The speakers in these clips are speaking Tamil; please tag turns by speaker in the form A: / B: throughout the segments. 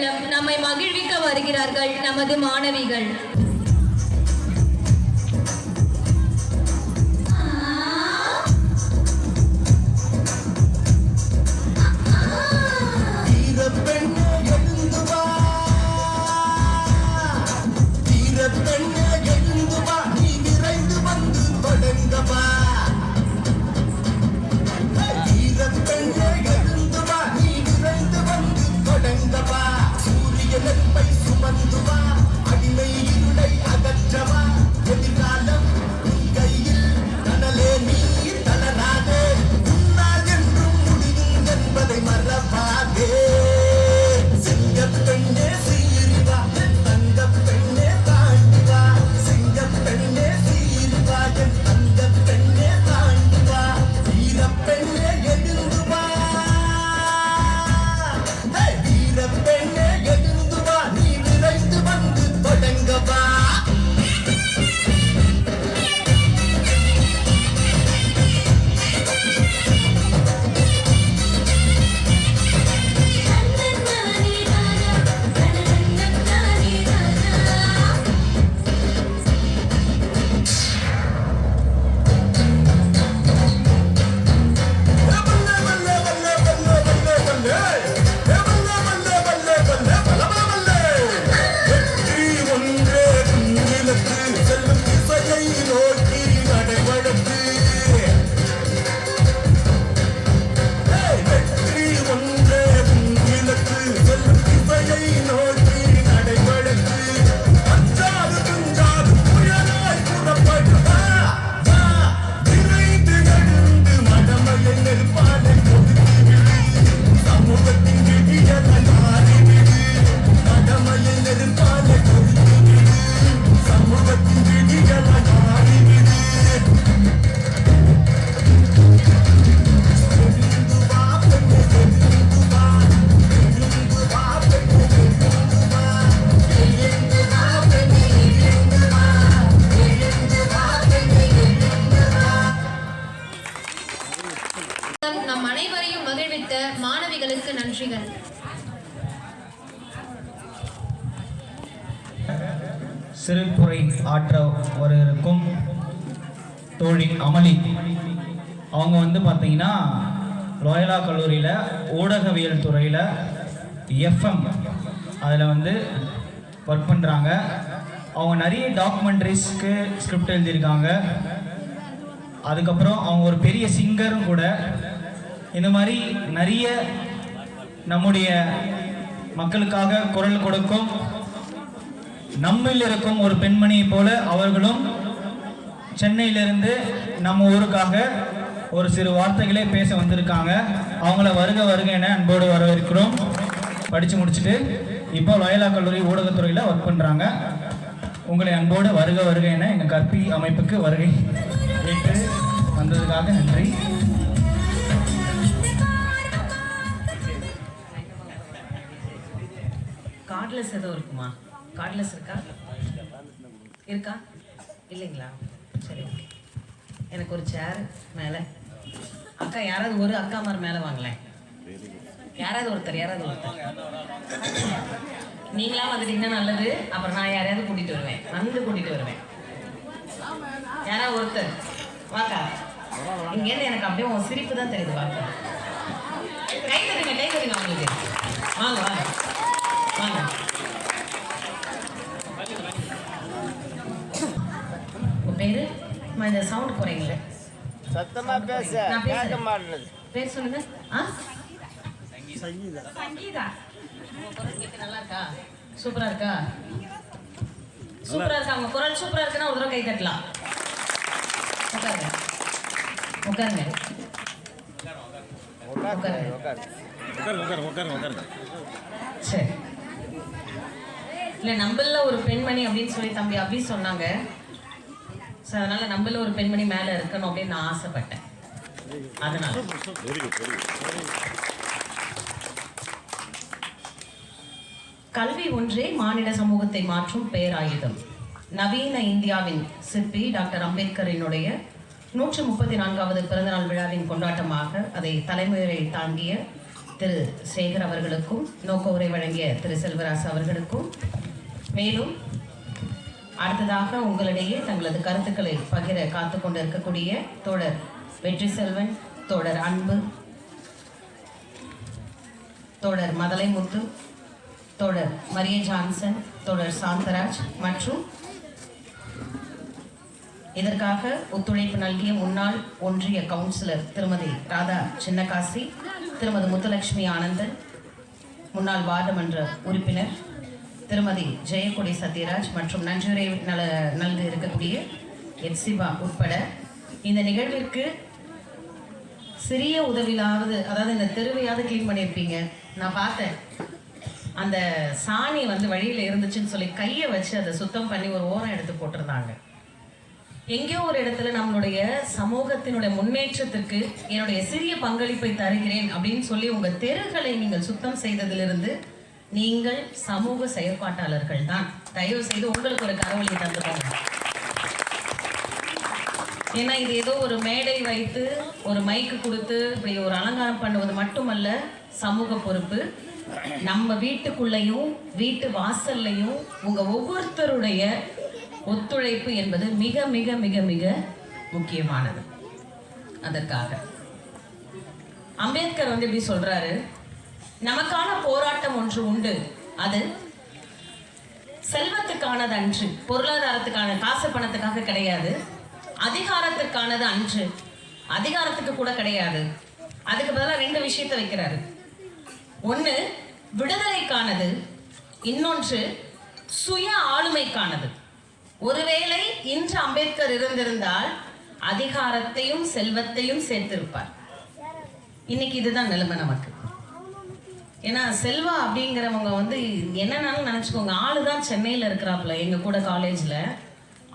A: மூலம் நம்மை மகிழ்விக்க வருகிறார்கள் நமது மாணவிகள்.
B: சிறுபுரை ஆற்ற வருவதற்கும் தோழி அமளி. அவங்க வந்து பார்த்தீங்கன்னா லோயலா கல்லூரியில் ஊடகவியல் துறையில் எஃப்எம் அதில் வந்து ஒர்க் பண்ணுறாங்க அவங்க நிறைய டாக்குமெண்ட்ரிஸ்க்கு ஸ்கிரிப்ட் எழுதியிருக்காங்க. அதுக்கப்புறம் அவங்க ஒரு பெரிய சிங்கரும் கூட. இந்த மாதிரி நிறைய நம்முடைய மக்களுக்காக குரல் கொடுக்கும் நம்மில் இருக்கும் ஒரு பெண்மணியை போல அவர்களும் சென்னையிலிருந்து நம்ம ஊருக்காக ஒரு சிறு வார்த்தைகளே பேச வந்திருக்காங்க. அவங்கள வருக வருக என அன்போடு வரவேற்கிறோம். படித்து முடிச்சுட்டு இப்போ லோயலா கல்லூரி ஊடகத்துறையில் ஒர்க் பண்ணுறாங்க உங்களை அன்போடு வருக வருக என எங்கள் கற்பி அமைப்புக்கு வருகை ஏற்று வந்ததுக்காக நன்றி.
C: கார்ட்லெஸ் எதுவும் இருக்குமா? கார்ட்லெஸ் இருக்கா? இருக்கா? இல்லைங்களா? சரி ஓகே எனக்கு ஒரு சேர் மேலே. அக்கா யாராவது ஒரு அக்கா மாதிரி மேலே வாங்கலேன் யாராவது ஒருத்தர் யாராவது ஒருத்தர். நீங்களா வந்துட்டீங்கன்னா நல்லது. அப்புறம் நான் யாரையாவது கூட்டிட்டு வருவேன். வந்து கூட்டிட்டு வருவேன். யாராவது ஒருத்தர்? வாக்கா. இங்கேருந்து எனக்கு அப்படியே உன் சிரிப்பு தான் தெரியுது வாக்கா. கை தருங்க கை தருங்க உங்களுக்கு. வாங்க வாங்க. வாங்க. அம்மா, இந்த சவுண்ட் குறைங்களே
D: சத்தமா பேச. கேட்க. மாட்டேது
C: பேர் சொல்லுங்க. ஆ? சங்கீதா. உங்க குரல் கேட்க நல்லா இருக்கா சூப்பரா இருக்கா? சூப்பரா இருக்கா? உங்க குரல் சூப்பரா இருக்குன்னா ஒரு தடவை கை தட்டலாம். உட்காருங்க. உட்காருங்க.
D: உட்காரு உட்காரு
C: சரி. இல்லை நம்மள ஒரு பெண்மணி அப்படின்னு சொல்லி தம்பி அபி சொன்னாங்க. ஸோ அதனால நம்மள ஒரு பெண்மணி மேலே இருக்கணும் அப்படின்னு நான் ஆசைப்பட்டேன். அதனால. கல்வி ஒன்றே மாநில சமூகத்தை மாற்றும் பேராயுதம். நவீன இந்தியாவின் சிற்பி டாக்டர் அம்பேத்கரினுடைய நூற்று முப்பத்தி நான்காவது பிறந்தநாள் விழாவின் கொண்டாட்டமாக அதை தலைமுறை தாங்கிய திரு சேகர் அவர்களுக்கும் நோக்க உரை வழங்கிய திரு செல்வராசு அவர்களுக்கும் மேலும் அடுத்ததாக உங்களிடையே தங்களது கருத்துக்களை பகிர காத்து கொண்டிருக்கக்கூடிய தோழர் வெற்றி செல்வன் தோழர் அன்பு தோழர் மதலைமுத்து தோழர் மரிய ஜான்சன் தோழர் சாந்தராஜ் மற்றும் இதற்காக ஒத்துழைப்பு நல்கிய முன்னாள் ஒன்றிய கவுன்சிலர் திருமதி ராதா சின்னகாசி திருமதி முத்துலட்சுமி ஆனந்தன் முன்னாள் வார்டு மன்ற உறுப்பினர் திருமதி ஜெயக்கொடி சத்யராஜ் மற்றும் நன்றியுரை நல நல்கு இருக்கக்கூடிய எட்சிபா உட்பட இந்த நிகழ்விற்கு சிறிய உதவியிலாவது அதாவது இந்த தெருவையாவது க்ளீன் பண்ணியிருப்பீங்க. நான் பார்த்தேன். அந்த சாணி வந்து வழியில் இருந்துச்சுன்னு சொல்லி கையை வச்சு அதை சுத்தம் பண்ணி ஒரு ஓரம் எடுத்து போட்டிருந்தாங்க. எங்கேயோ ஒரு இடத்துல நம்மளுடைய சமூகத்தினுடைய முன்னேற்றத்திற்கு என்னுடைய சிறிய பங்களிப்பை தருகிறேன் அப்படின்னு சொல்லி உங்கள் தெருகளை நீங்கள் சுத்தம் செய்ததிலிருந்து நீங்கள் சமூக செயற்பாட்டாளர்கள் தான் தயவு செய்து உங்களுக்கு ஒரு கரவொலி தந்துக்கோங்க ஏன்னா இது ஏதோ ஒரு மேடை வைத்து ஒரு மைக்கு கொடுத்து இப்படி ஒரு அலங்காரம் பண்ணுவது மட்டுமல்ல சமூக பொறுப்பு. நம்ம வீட்டுக்குள்ளேயும் வீட்டு வாசல்லையும் உங்க ஒவ்வொருத்தருடைய ஒத்துழைப்பு என்பது மிக மிக மிக மிக முக்கியமானது. அதற்காக. அம்பேத்கர் வந்து எப்படி சொல்றாரு. நமக்கான போராட்டம் ஒன்று உண்டு. அது செல்வத்துக்கானது அன்று. பொருளாதாரத்துக்கான காசு பணத்துக்காக கிடையாது. அதிகாரத்துக்கானது அன்று. அதிகாரத்துக்கு கூட கிடையாது. அதுக்கு பதிலாக ரெண்டு விஷயத்தை வைக்கிறாரு. ஒன்று விடுதலைக்கானது. இன்னொன்று சுய ஆளுமைக்கானது. ஒருவேளை இன்று அம்பேத்கர் இருந்திருந்தால் அதிகாரத்தையும் செல்வத்தையும் சேர்த்திருப்பார். இன்னைக்கு இதுதான் நிலைமை நமக்கு. ஏன்னா செல்வா அப்படிங்கிறவங்க வந்து என்னன்னாலும் நினச்சிக்கோங்க. ஆளு தான் சென்னையில் இருக்கிறாப்புல எங்கள் கூட காலேஜில்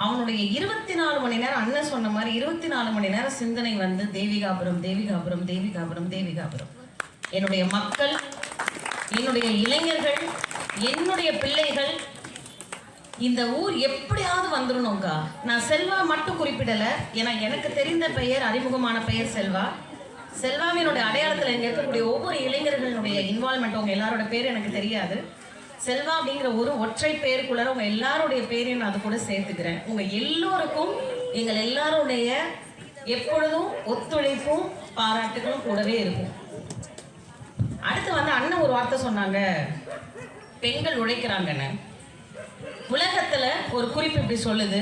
C: அவனுடைய இருபத்தி நாலு மணி நேரம் அண்ணன் சொன்ன மாதிரி இருபத்தி நாலு மணி நேரம் சிந்தனை வந்து தேவிகாபுரம் தேவிகாபுரம் தேவிகாபுரம் தேவிகாபுரம். என்னுடைய மக்கள் என்னுடைய இளைஞர்கள் என்னுடைய பிள்ளைகள் இந்த ஊர் எப்படியாவது வந்துடணும்க்கா நான் செல்வா மட்டும் குறிப்பிடலை. ஏன்னா எனக்கு தெரிந்த பெயர் அறிமுகமான பெயர் செல்வா. செல்வாவினுடைய அடையாளத்தில் இங்கே இருக்கக்கூடிய ஒவ்வொரு இளைஞர்களுடைய இன்வால்மெண்ட் அவங்க எல்லாரோட பேர் எனக்கு தெரியாது. செல்வா அப்படிங்கிற ஒரு ஒற்றை பேருக்குள்ளார உங்கள் எல்லாருடைய பேரையும் நான் அது கூட சேர்த்துக்கிறேன். உங்கள் எல்லோருக்கும் எங்கள் எல்லாருடைய எப்பொழுதும் ஒத்துழைப்பும் பாராட்டுகளும் கூடவே இருக்கும். அடுத்து வந்து அண்ணன் ஒரு வார்த்தை சொன்னாங்க. பெண்கள் உழைக்கிறாங்கன்னு. உலகத்தில் ஒரு குறிப்பு இப்படி சொல்லுது.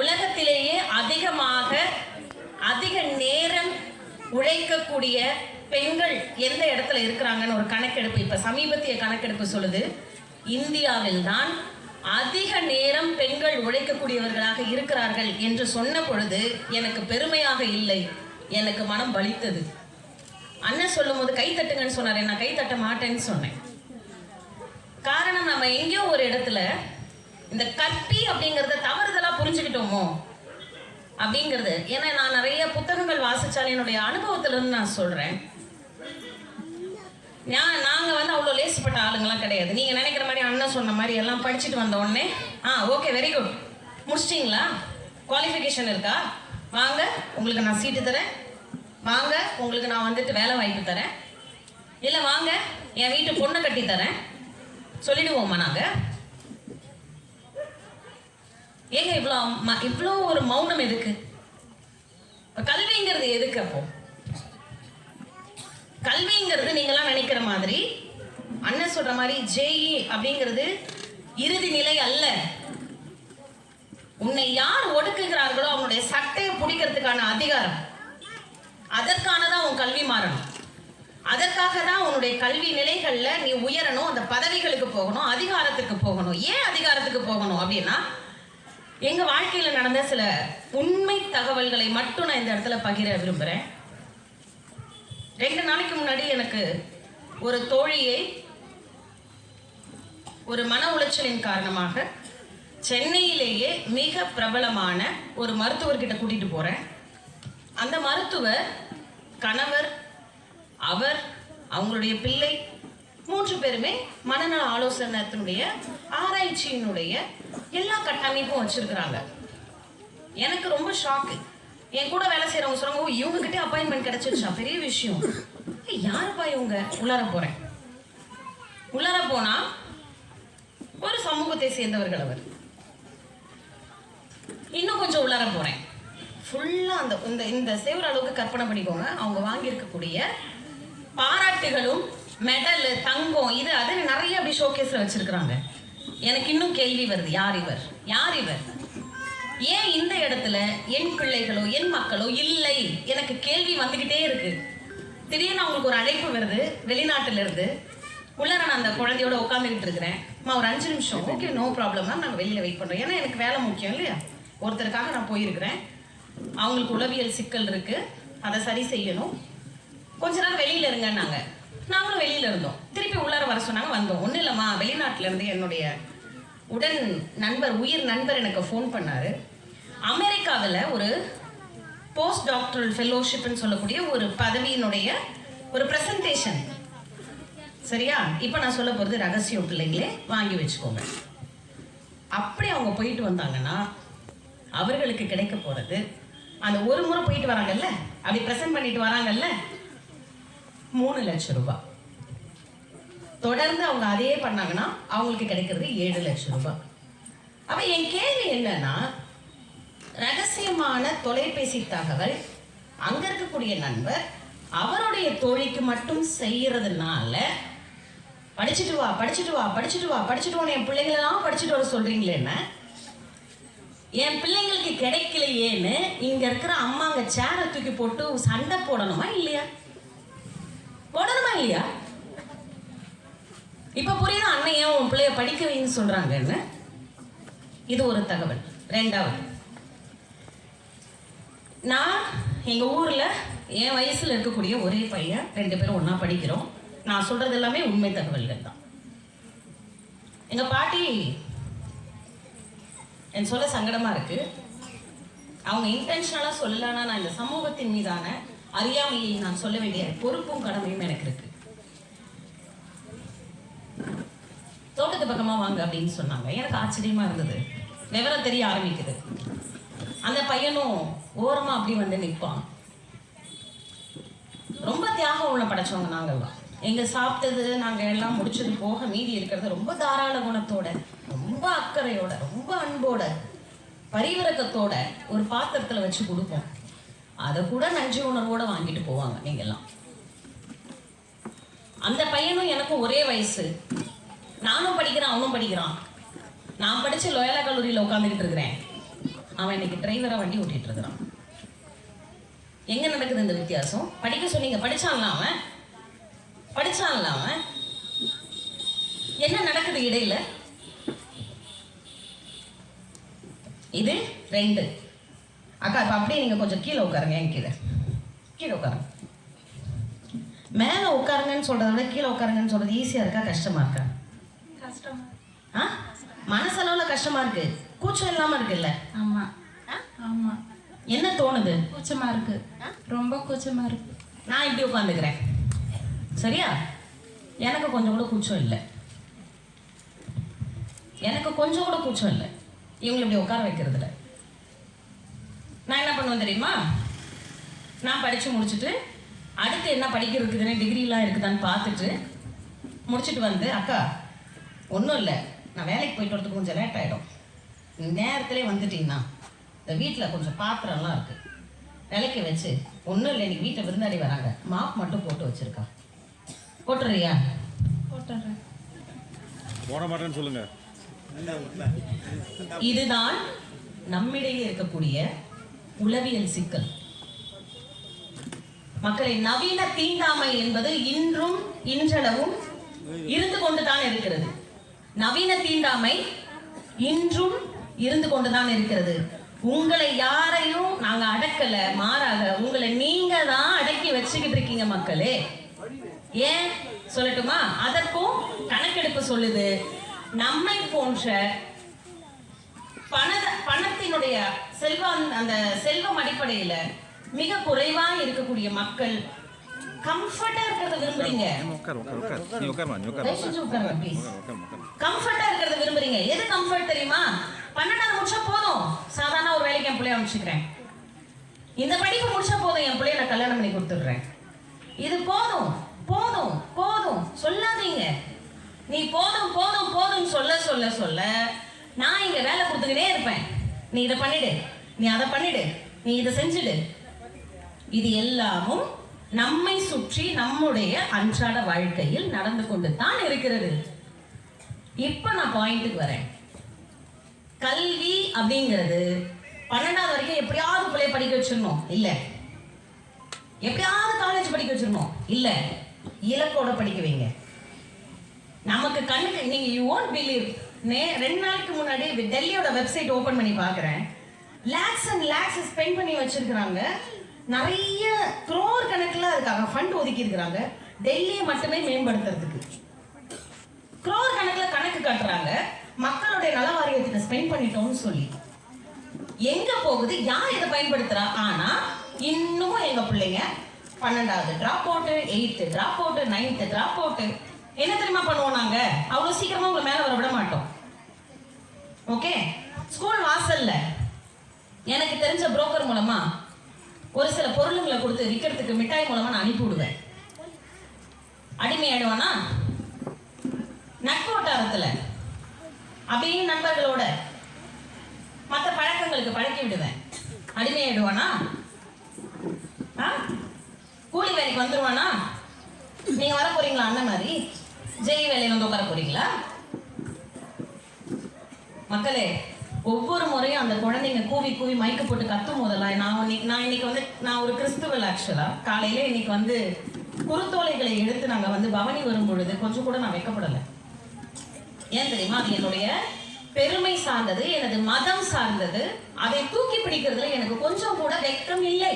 C: உலகத்திலேயே அதிகமாக அதிக நேரம் உழைக்கக்கூடிய பெண்கள் எந்த இடத்துல இருக்கிறாங்கன்னு ஒரு கணக்கெடுப்பு இப்ப சமீபத்திய கணக்கெடுப்பு சொல்லுது. இந்தியாவில் தான் அதிக நேரம் பெண்கள் உழைக்கக்கூடியவர்களாக இருக்கிறார்கள் என்று சொன்ன பொழுது எனக்கு பெருமையாக இல்லை. எனக்கு மனம் வலித்தது. அண்ணன் சொல்லும்போது கை தட்டுங்கன்னு சொன்னார். நான் கை தட்ட மாட்டேன்னு சொன்னேன். காரணம் நம்ம எங்கேயோ ஒரு இடத்துல இந்த கற்பி அப்படிங்கிறத தவறுதலா புரிஞ்சுக்கிட்டோமோ அப்படிங்கிறது. ஏன்னா நான் நிறைய புத்தகங்கள் வாசித்தாலும் என்னுடைய அனுபவத்திலிருந்து நான் சொல்கிறேன் நான் நாங்கள் வந்து அவ்வளோ லேசுப்பட்ட ஆளுங்கெல்லாம் கிடையாது. நீங்கள் நினைக்கிற மாதிரி அண்ணன் சொன்ன மாதிரி எல்லாம் படிச்சுட்டு வந்த உடனே ஆ ஓகே வெரி குட் முடிச்சிட்டிங்களா? குவாலிஃபிகேஷன் இருக்கா? வாங்க உங்களுக்கு நான் சீட்டு தரேன். வாங்க உங்களுக்கு நான் வந்துட்டு வேலை வாய்ப்பு தரேன். இல்லை வாங்க என் வீட்டு பொண்ணை கட்டி தரேன் சொல்லிடுவோம்மா நாங்கள் ஏங்க இவ்வளோ ம- இவ்வளோ ஒரு மௌனம் எதுக்கு? கல்விங்கிறது எதுக்கு அப்போ? கல்விங்கிறது நீங்களாம் நினைக்கிற மாதிரி அண்ணன் சொல்ற மாதிரி ஜேஇ அப்படிங்கிறது இறுதி நிலை அல்ல. உன்னை யார் ஒடுக்குகிறார்களோ அவனுடைய சட்டையை பிடிக்கிறதுக்கான அதிகாரம். அதற்கானதான் உன் கல்வி மாறணும். அதற்காக தான் உன்னுடைய கல்வி நிலைகளில் நீ உயரணும் அந்த பதவிகளுக்கு போகணும் அதிகாரத்துக்கு போகணும். ஏன் அதிகாரத்துக்கு போகணும் அப்படின்னா எங்க வாழ்க்கையில நடந்த சில உண்மை தகவல்களை மட்டும் நான் இந்த இடத்துல பகிர விரும்புறேன். ரெண்டு நாளைக்கு முன்னாடி எனக்கு ஒரு தோழியை ஒரு மன உளைச்சலின் காரணமாக சென்னையிலேயே மிக பிரபலமான ஒரு மருத்துவர்கிட்ட கூட்டிட்டு போறேன். அந்த மருத்துவர் கணவர் அவர் அவங்களுடைய பிள்ளை மூன்று பேருமே மனநல ஆலோசனத்தினுடைய ஆராய்ச்சியினுடைய எல்லா கட்டமைப்பும் வச்சிருக்கிறாங்க. எனக்கு ரொம்ப ஷாக்கு என் கூட வேலை செய்யறவங்க சொல்றாங்க ஓ அப்பாயின்மெண்ட் கிடைச்சிருச்சா? பெரிய விஷயம். யாருப்பா இவங்க? உள்ளார போறேன். உள்ளார போனா ஒரு சமூகத்தை சேர்ந்தவர்கள் அவர். இன்னும் கொஞ்சம் உள்ளார போறேன். ஃபுல்லா அந்த இந்த இந்த சேவர அளவுக்கு கற்பனை பண்ணிக்கோங்க. அவங்க வாங்கியிருக்கக்கூடிய பாராட்டுகளும் மெடல் தங்கம் இது அது நிறைய அப்படி ஷோகேஸில் வச்சுருக்குறாங்க. எனக்கு இன்னும் கேள்வி வருது யார் இவர்? யார் இவர்? ஏன் இந்த இடத்துல என் பிள்ளைகளோ என் மக்களோ இல்லை? எனக்கு கேள்வி வந்துக்கிட்டே இருக்கு. திடீர்னு அவங்களுக்கு ஒரு அழைப்பு வருது வெளிநாட்டிலிருந்து. உள்ள நான் அந்த குழந்தையோட உட்காந்துக்கிட்டு இருக்கிறேன். அம்மா ஒரு அஞ்சு நிமிஷம். ஓகே நோ ப்ராப்ளம் தான் நாங்கள் வெளியில் வெயிட் பண்ணுறோம் ஏன்னா எனக்கு வேலை முக்கியம் இல்லையா? ஒருத்தருக்காக நான் போயிருக்கிறேன். அவங்களுக்கு உளவியல் சிக்கல் இருக்குது அதை சரி செய்யணும். கொஞ்ச நாள் வெளியில் இருங்கன்னாங்க. நாங்களும் வெளியில இருந்தோம். திருப்பி உள்ளார வர சொன்னாங்க வந்தோம். ஒன்றும் இல்லைம்மா வெளிநாட்டுல இருந்து என்னுடைய உடன் நண்பர் உயிர் நண்பர் எனக்கு ஃபோன் பண்ணாரு. அமெரிக்காவில் ஒரு போஸ்ட் டாக்டரல் ஃபெலோஷிப்னு சொல்லக்கூடிய ஒரு பதவியினுடைய ஒரு ப்ரெசன்டேஷன் சரியா? இப்போ நான் சொல்ல போகிறது ரகசியம் பிள்ளைங்களே வாங்கி வச்சுக்கோங்க. அப்படி அவங்க போயிட்டு வந்தாங்கன்னா அவர்களுக்கு கிடைக்க போகிறது அந்த ஒரு முறை போயிட்டு வராங்கல்ல அப்படி ப்ரெசென்ட் பண்ணிட்டு வராங்கல்ல மூணு லட்சம் ரூபாய் தொடர்ந்து அவங்க அதையே பண்ணாங்கன்னா அவங்களுக்கு கிடைக்கிறது ஏழு லட்சம் ரூபாய் அப்ப என் கேள்வி என்னன்னா ரகசியமான தொலைபேசி தகவல் அங்க இருக்கக்கூடிய நண்பர் அவருடைய தோழிக்கு மட்டும் செய்யறதுனால படிச்சுட்டு வா படிச்சுட்டு வா படிச்சுட்டு வா படிச்சுட்டு வா என் பிள்ளைங்களெல்லாம் படிச்சுட்டு வர சொல்றீங்களே என்ன? என் பிள்ளைங்களுக்கு கிடைக்கலையேன்னு இங்க இருக்கிற அம்மாங்க சேரை தூக்கி போட்டு சண்டை போடணுமா இல்லையா? போடணுமா இல்லையா? இப்ப புரியுது? அண்ணன் ஏன் உன் பிள்ளைய படிக்க வைன்னு சொல்றாங்கன்னு இது ஒரு தகவல். ரெண்டாவது. நான் எங்க ஊர்ல என் வயசுல இருக்கக்கூடிய ஒரே பையன் ரெண்டு பேரும் ஒன்னா படிக்கிறோம். நான் சொல்றது எல்லாமே உண்மை தகவல்கள் தான். எங்க பாட்டி என் சொல்ல சங்கடமா இருக்கு. அவங்க இன்டென்ஷனலாக சொல்லலன்னா நான் இந்த சமூகத்தின் மீதான அறியாமையை நான் சொல்ல வேண்டிய பொறுப்பும் கடமையும் எனக்கு இருக்கு. தோட்டத்து பக்கமா வாங்க அப்படின்னு சொன்னாங்க. எனக்கு ஆச்சரியமா இருந்தது. விவரம் தெரிய ஆரம்பிக்குது. அந்த பையனும் ஓரமா அப்படி வந்து நிற்பான். ரொம்ப தியாகம் உள்ள படைச்சவங்க நாங்கள்லாம் எங்க சாப்பிட்டது நாங்க எல்லாம் முடிச்சது போக மீதி இருக்கிறது ரொம்ப தாராள குணத்தோட ரொம்ப அக்கறையோட ரொம்ப அன்போட பரிவிரக்கத்தோட ஒரு பாத்திரத்துல வச்சு கொடுப்போம். அதை கூட நன்றி உணர்வோட வாங்கிட்டு போவாங்க நீங்கள்லாம் அந்த பையனும் எனக்கும் ஒரே வயசு. நானும் படிக்கிறான் அவனும் படிக்கிறான். நான் படிச்சு லோயலா கல்லூரியில் உட்காந்துக்கிட்டு இருக்கிறேன். அவன் இன்னைக்கு டிரைவரா வண்டி ஓட்டிட்டு இருக்கிறான். எங்க நடக்குது இந்த வித்தியாசம்? படிக்க சொன்னீங்க படிச்சான்ல அவன்? படிச்சான்ல அவன்? என்ன நடக்குது இடையில? இது ரெண்டு. அக்கா இப்ப அப்படியே நீங்க கொஞ்சம் கீழே உட்காருங்க என் கீழே. கீழே உட்காருங்க. மேல உட்காருங்கன்னு சொல்றதை விட கீழே உட்காருங்கன்னு சொல்றது ஈஸியா இருக்கா? கஷ்டமா இருக்கா?
E: கஷ்டமா
C: ஆ? மனசளவுல கஷ்டமா இருக்கு. கூச்சம் இல்லாம இருக்குல்ல?
E: ஆமா. ஆமா.
C: என்ன தோணுது?
E: கூச்சமா இருக்கு. ரொம்ப கூச்சமா இருக்கு.
C: நான் இப்படி உட்காந்துக்கிறேன் சரியா? எனக்கு கொஞ்சம் கூட கூச்சம் இல்லை. எனக்கு கொஞ்சம் கூட கூச்சம் இல்லை. இவங்களை இப்படி உட்கார வைக்கிறதுல நான் என்ன பண்ணுவேன் தெரியுமா? நான் படித்து முடிச்சுட்டு அடுத்து என்ன படிக்க இருக்குதுன்னு டிகிரிலாம் இருக்குதான்னு பார்த்துட்டு முடிச்சுட்டு வந்து அக்கா ஒன்றும் இல்லை. நான் வேலைக்கு போயிட்டு வரதுக்கு கொஞ்சம் லேட் ஆகிடும் நேரத்திலே வந்துட்டீங்கன்னா இந்த வீட்டில் கொஞ்சம் பாத்திரம்லாம் இருக்குது விலைக்கு வச்சு ஒன்றும் இல்லை இன்னைக்கு வீட்டில் விருந்தாடி வராங்க. மாப் மட்டும் போட்டு வச்சிருக்கா. போட்டுறியா
E: போட்டுறேன்
D: போட மாட்டேன்னு சொல்லுங்க.
C: இதுதான் நம்மிடையே இருக்கக்கூடிய உளவியல் சிக்கல். மக்களை நவீன தீண்டாமை என்பது இன்றும் இன்றளவும் இருந்து கொண்டுதான் இருக்கிறது. நவீன தீண்டாமை இன்றும் இருந்து கொண்டுதான் இருக்கிறது. உங்களை யாரையும் நாங்க அடக்கல மாறாக உங்களை நீங்க தான் அடக்கி வச்சுக்கிட்டு இருக்கீங்க மக்களே. ஏன்? சொல்லட்டுமா? அதற்கும் கணக்கெடுப்பு சொல்லுது. நம்மை போன்ற பண பணத்தினுடைய செல்வம் அந்த செல்வம் அடிப்படையில மிக குறைவா இருக்கக்கூடிய மக்கள் கம்ஃபர்ட்டா இருக்கிறத விரும்புறீங்க.
D: உட்கார்
C: கம்ஃபர்ட்டா இருக்கிறத விரும்புறீங்க. எது கம்ஃபர்ட் தெரியுமா? பன்னெண்டாவது முடிச்சா போதும். சாதாரண ஒரு வேலைக்கு என் பிள்ளைய அனுப்பிச்சுக்கிறேன். இந்த படிப்பு முடிச்சா போதும். என் பிள்ளைய நான் கல்யாணம் பண்ணி கொடுத்துடுறேன். இது போதும். போதும். போதும். சொல்லாதீங்க. நீ போதும் போதும் போதும் சொல்ல சொல்ல சொல்ல நான் இங்க வேலை கொடுத்துக்கிட்டே இருப்பேன். நீ இதை பண்ணிடு. நீ அதை பண்ணிடு. நீ இதை செஞ்சுடு. இது எல்லாமும் நம்மை சுற்றி நம்முடைய அன்றாட வாழ்க்கையில் நடந்து கொண்டு தான் இருக்கிறது. இப்ப நான் பாயிண்ட்டுக்கு வரேன். கல்வி அப்படிங்கிறது பன்னெண்டாவது வரைக்கும் எப்படியாவது பிள்ளைய படிக்க வச்சிடணும். இல்ல. எப்படியாவது காலேஜ் படிக்க வச்சிடணும். இல்ல. இலக்கோட படிக்க வைங்க. நமக்கு கண்ணுக்கு நீங்க யூ ஓன்ட் பிலீவ் நே ரெண்டு நாளைக்கு முன்னாடி டெல்லியோட வெப்சைட் ஓபன் பண்ணி பார்க்குறேன் லேக்ஸ் அண்ட் லேக்ஸ் ஸ்பெண்ட் பண்ணி வச்சிருக்கிறாங்க. நிறைய குரோர் கணக்கில் அதுக்காக ஃபண்ட் ஒதுக்கி இருக்கிறாங்க. டெல்லியை மட்டுமே மேம்படுத்துறதுக்கு. குரோர் கணக்கில் கணக்கு கட்டுறாங்க. மக்களுடைய நல வாரியத்துக்கு ஸ்பெண்ட் பண்ணிட்டோம்னு சொல்லி. எங்க போகுது? யார் இதை பயன்படுத்துறா? ஆனா இன்னமும் எங்க பிள்ளைங்க பன்னெண்டாவது drop out eighth drop out ninth drop out என்ன தெரியுமா பண்ணுவோம் நாங்க? அவ்வளோ சீக்கிரமா உங்களை மேலே வர விட மாட்டோம். ஓகே ஸ்கூல் வாசல்ல. எனக்கு தெரிஞ்ச புரோக்கர் மூலமா ஒரு சில பொருளுங்களை கொடுத்து விற்கிறதுக்கு மிட்டாய் மூலமா நான் அனுப்பி விடுவேன். அடிமை ஆயிடுவானா? நட்பு வட்டாரத்துல. அப்படியே நண்பர்களோட மற்ற பழக்கங்களுக்கு பழக்கி விடுவேன். அடிமையாயிடுவானா ஆ? கூலி வேலைக்கு வந்துருவானா? நீங்க வர போறீங்களா அண்ணன் மாதிரி? ஜெய் வேலையில வந்து உட்கார போறீங்களா? மக்களே ஒவ்வொரு முறையும் அந்த குழந்தைங்க கூவி கூவி மைக்கு போட்டு கத்தும் போதெல்லாம் நான் இன்னைக்கு நான் இன்னைக்கு வந்து நான் ஒரு கிறிஸ்துவல் ஆக்சுவலாக காலையில இன்னைக்கு வந்து குருத்தோலைகளை எடுத்து நாங்கள் வந்து பவனி வரும் பொழுது கொஞ்சம் கூட நான் வைக்கப்படலை. ஏன் தெரியுமா? அது என்னுடைய பெருமை சார்ந்தது எனது மதம் சார்ந்தது. அதை தூக்கி பிடிக்கிறதுல எனக்கு கொஞ்சம் கூட வெக்கம் இல்லை.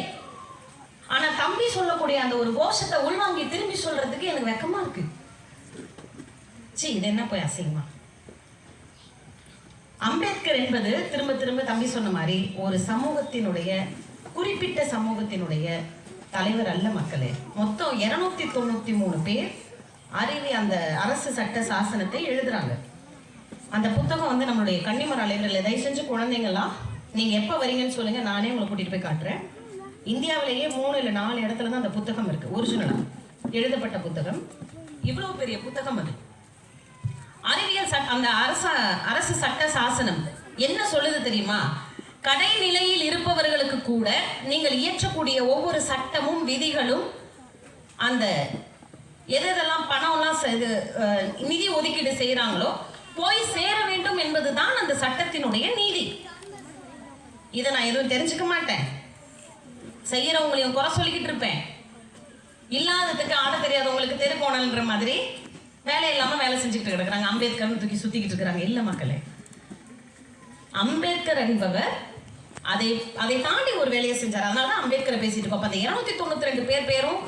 C: ஆனா தம்பி சொல்லக்கூடிய அந்த ஒரு கோஷத்தை உள்வாங்கி திரும்பி சொல்றதுக்கு எனக்கு வெக்கமா இருக்கு. சரி இது என்ன போய் அசிங்கமா? அம்பேத்கர் என்பது திரும்ப திரும்ப தம்பி சொன்ன மாதிரி ஒரு சமூகத்தினுடைய குறிப்பிட்ட சமூகத்தினுடைய தலைவர் அல்ல மக்களே. மொத்தம் இருநூத்தி தொண்ணூத்தி மூணு பேர் அறிவி அந்த அரசு சட்ட சாசனத்தை எழுதுறாங்க. அந்த புத்தகம் வந்து நம்மளுடைய கன்னிமர அலைவரில் தயவு செஞ்சு குழந்தைங்களாம் நீங்க எப்ப வரீங்கன்னு சொல்லுங்க. நானே உங்களை கூட்டிட்டு போய் காட்டுறேன். இந்தியாவிலேயே மூணு இல்ல நாலு இடத்துல தான் அந்த புத்தகம் இருக்கு. ஒரிஜினலா எழுதப்பட்ட புத்தகம். இவ்வளவு பெரிய புத்தகம் அது. அறிவியல் சட்ட அந்த அரச அரசு சட்ட சாசனம் என்ன சொல்லுது தெரியுமா? கடைநிலையில் இருப்பவர்களுக்கு கூட நீங்கள் இயற்றக்கூடிய ஒவ்வொரு சட்டமும் விதிகளும் அந்த எது எதெல்லாம் பணம்லாம் செ- இது, நிதி ஒதுக்கீடு செய்கிறாங்களோ போய் சேர வேண்டும் என்பதுதான் அந்த சட்டத்தினுடைய நீதி. இதை நான் எதுவும் தெரிஞ்சுக்க மாட்டேன். செய்யறவங்களையும் குறை சொல்லிக்கிட்டு இருப்பேன். இல்லாததுக்கு ஆட தெரியாதவங்களுக்கு தெரு போனல்ன்ற மாதிரி வேலை இல்லாம வேலை செஞ்சுக்கிட்டு கிடக்குறாங்க. அம்பேத்கர்னு தூக்கி சுத்திக்கிட்டு இருக்கிறாங்க. இல்ல மக்களே. அம்பேத்கர் என்பவர் அதை அதை தாண்டி ஒரு வேலையை செஞ்சார். அதனால தான் அம்பேத்கரை பேசிட்டு இருக்கோம். அப்ப அந்த இருநூத்தி தொண்ணூத்தி ரெண்டு பேர் பேரும்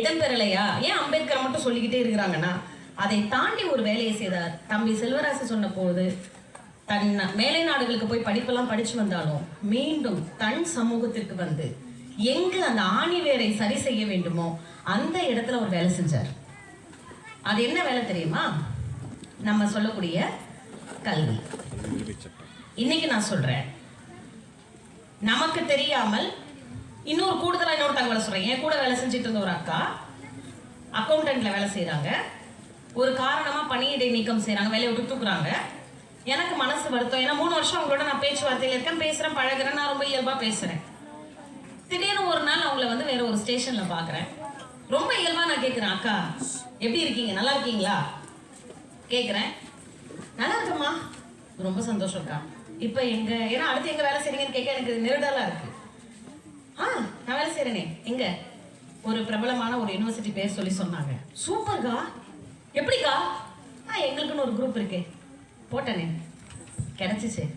C: இடம்பெறலையா? ஏன் அம்பேத்கரை மட்டும் சொல்லிக்கிட்டே இருக்கிறாங்கன்னா அதை தாண்டி ஒரு வேலையை செய்தார். தம்பி செல்வராசு சொன்ன போது தன் மேலை நாடுகளுக்கு போய் படிப்பெல்லாம் படிச்சு வந்தாலும் மீண்டும் தன் சமூகத்திற்கு வந்து எங்கு அந்த ஆணி வேரை சரி செய்ய வேண்டுமோ அந்த இடத்துல ஒரு வேலை செஞ்சார். அது என்ன வேலை தெரியுமா? நம்ம சொல்லக்கூடிய கல்வி. இன்னைக்கு நான் சொல்றேன். நமக்கு தெரியாமல் இன்னொரு கூடுதலா இன்னொரு தகவலை சொல்றேன். என் கூட வேலை செஞ்சுட்டு இருந்த ஒரு அக்கா அக்கௌண்டன்ட்ல வேலை செய்யறாங்க ஒரு காரணமா பணியிடை நீக்கம் செய்யறாங்க வேலையை விட்டு தூக்குறாங்க. எனக்கு மனசு வருத்தம். ஏன்னா மூணு வருஷம் அவங்களோட நான் பேச்சுவார்த்தையில் இருக்கேன் பேசுறேன் பழகுறேன் நான் ரொம்ப இயல்பா பேசுறேன். திடீர்னு ஒரு நாள் அவங்கள வந்து வேற ஒரு ஸ்டேஷன்ல பாக்குறேன். ரொம்ப இயல்பா நான் கேட்குறேன் அக்கா. எப்படி இருக்கீங்க? நல்லா இருக்கீங்களா? கேட்குறேன் நல்லா இருக்கம்மா. ரொம்ப சந்தோஷம் அக்கா. இப்போ எங்க ஏன்னா அடுத்து எங்க வேலை செய்றீங்கன்னு கேட்க எனக்கு நெருடலா இருக்கு. ஆ நான் வேலை செய்கிறேனே எங்க? ஒரு பிரபலமான ஒரு யூனிவர்சிட்டி பேர் சொல்லி சொன்னாங்க. சூப்பர்க்கா எப்படிக்கா? ஆ எங்களுக்குன்னு ஒரு குரூப் இருக்கு. போட்டனே. கிடைச்சிச்சு.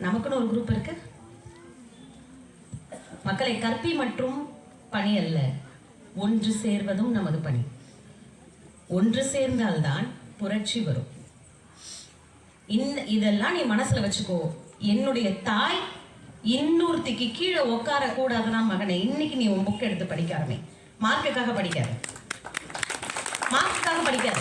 C: நமக்குன்னு ஒரு குரூப் இருக்கு. மக்களை கற்பி மற்றும் பணி அல்ல. ஒன்று சேர்வதும் நமது பணி. ஒன்று சேர்ந்தால்தான் புரட்சி வரும். இந்த இதெல்லாம் நீ மனசுல வச்சுக்கோ. என்னுடைய தாய் இன்னொருத்திக்கு கீழே உட்கார கூடாதுதான் மகனே இன்னைக்கு நீ உன் புக் எடுத்து படிக்காரமே மார்க்குக்காக படிக்காத. மார்க்குக்காக படிக்காத.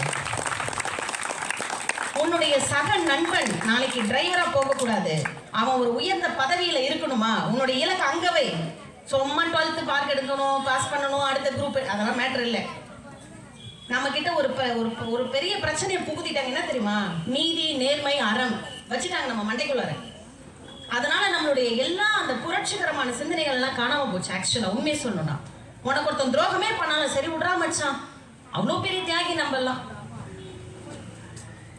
C: உன்னுடைய சக நண்பன் நாளைக்கு டிரைவரா போக கூடாது அவன் ஒரு உயர்ந்த பதவியில இருக்கணுமா? உன்னுடைய இலக்கு அங்கவை. சும்மா டுவெல்த்து பார்க் எடுக்கணும் பாஸ் பண்ணணும் அடுத்த குரூப் அதெல்லாம் மேட்ரு இல்லை. நம்ம கிட்ட ஒரு ஒரு ஒரு பெரிய பிரச்சனையை புகுத்திட்டாங்க என்ன தெரியுமா? நீதி நேர்மை அறம் வச்சுட்டாங்க நம்ம மண்டைக்குள்ளார. அதனால நம்மளுடைய எல்லா அந்த புரட்சிகரமான சிந்தனைகள் எல்லாம் காணாம போச்சு ஆக்சுவலா உண்மையை சொல்லணும்னா. உனக்கு ஒருத்தன் துரோகமே பண்ணாலும் சரி விட்றா மச்சான். அவ்வளோ பெரிய தியாகி நம்ம எல்லாம்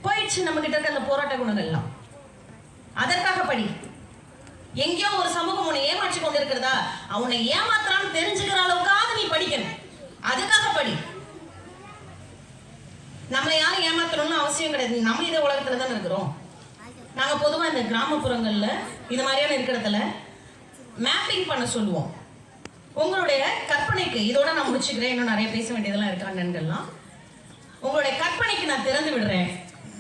C: போயிடுச்சு நம்ம கிட்ட இருக்க அந்த போராட்ட குணங்கள் எல்லாம் அதற்காக படி. எங்கேயோ ஒரு சமூகம் உன்னை ஏமாற்றி கொண்டிருக்கிறதா? அவனை ஏமாத்துறான்னு தெரிஞ்சுக்கிற அளவுக்காவது நீ படிக்கணும். அதுக்காக படி. நம்மளை யாரும் ஏமாத்தணும்னு அவசியம் கிடையாது. நம்ம இதே உலகத்துல தானே இருக்கிறோம். நாங்க பொதுவா இந்த கிராமப்புறங்கள்ல இது மாதிரியான இருக்கிறதுல மேப்பிங் பண்ண சொல்லுவோம். உங்களுடைய கற்பனைக்கு இதோட நான் முடிச்சுக்கிறேன். இன்னும் நிறைய பேச வேண்டியதெல்லாம் இருக்கு அண்ணன்கள்லாம். உங்களுடைய கற்பனைக்கு நான் திறந்து விடுறேன்.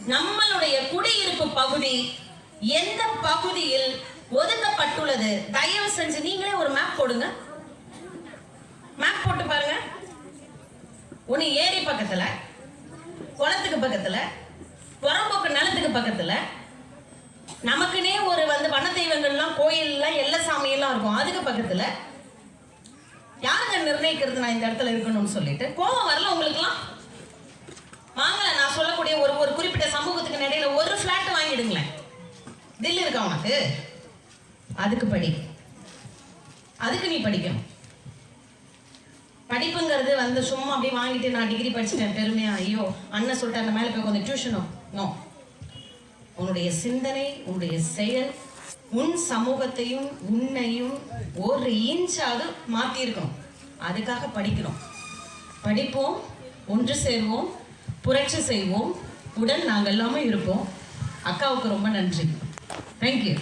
C: நம்மளுடைய குடியிருப்பு பகுதி எந்த பகுதியில் ஒதுக்கப்பட்டுள்ளது. தயவு செஞ்சு நீங்களே ஒரு மேப் போடுங்க. மேப் போட்டு பாருங்க. ஒன்று ஏரி பக்கத்துல குளத்துக்கு பக்கத்துல புறம்போக்கு நிலத்துக்கு பக்கத்துல நமக்குனே ஒரு வந்து வன தெய்வங்கள்லாம் கோயில்லாம் எல்ல சாமியெல்லாம் இருக்கும். அதுக்கு பக்கத்துல யாருங்க நிர்ணயிக்கிறது நான் இந்த இடத்துல இருக்கணும்னு சொல்லிட்டு கோபம் வரல உங்களுக்குலாம் வாங்கல நான் சொல்லக்கூடிய ஒரு ஒரு குறிப்பிட்ட சமூகத்துக்கு இடையில ஒரு ஃபிளாட் வாங்கிடுங்களேன். தில்லி இருக்கா உனக்கு? அதுக்கு படி. அதுக்கு நீ படிக்கணும். படிப்புங்கிறது வந்து சும்மா அப்படியே வாங்கிட்டு நான் டிகிரி படிச்சிட்டேன் பெருமையா. ஐயோ அண்ணன் சொல்லிட்டு அந்த மேலே போய் கொஞ்சம் டியூஷனோ நோ உன்னுடைய சிந்தனை உன்னுடைய செயல் உன் சமூகத்தையும் உன்னையும் ஒரு இன்ச்சாவது மாற்றிருக்கணும் அதுக்காக படிக்கிறோம் படிப்போம் ஒன்று சேர்வோம் புரட்சி செய்வோம். உடன் நாங்கள் எல்லாமே இருப்போம். அக்காவுக்கு ரொம்ப நன்றி. தேங்க்யூ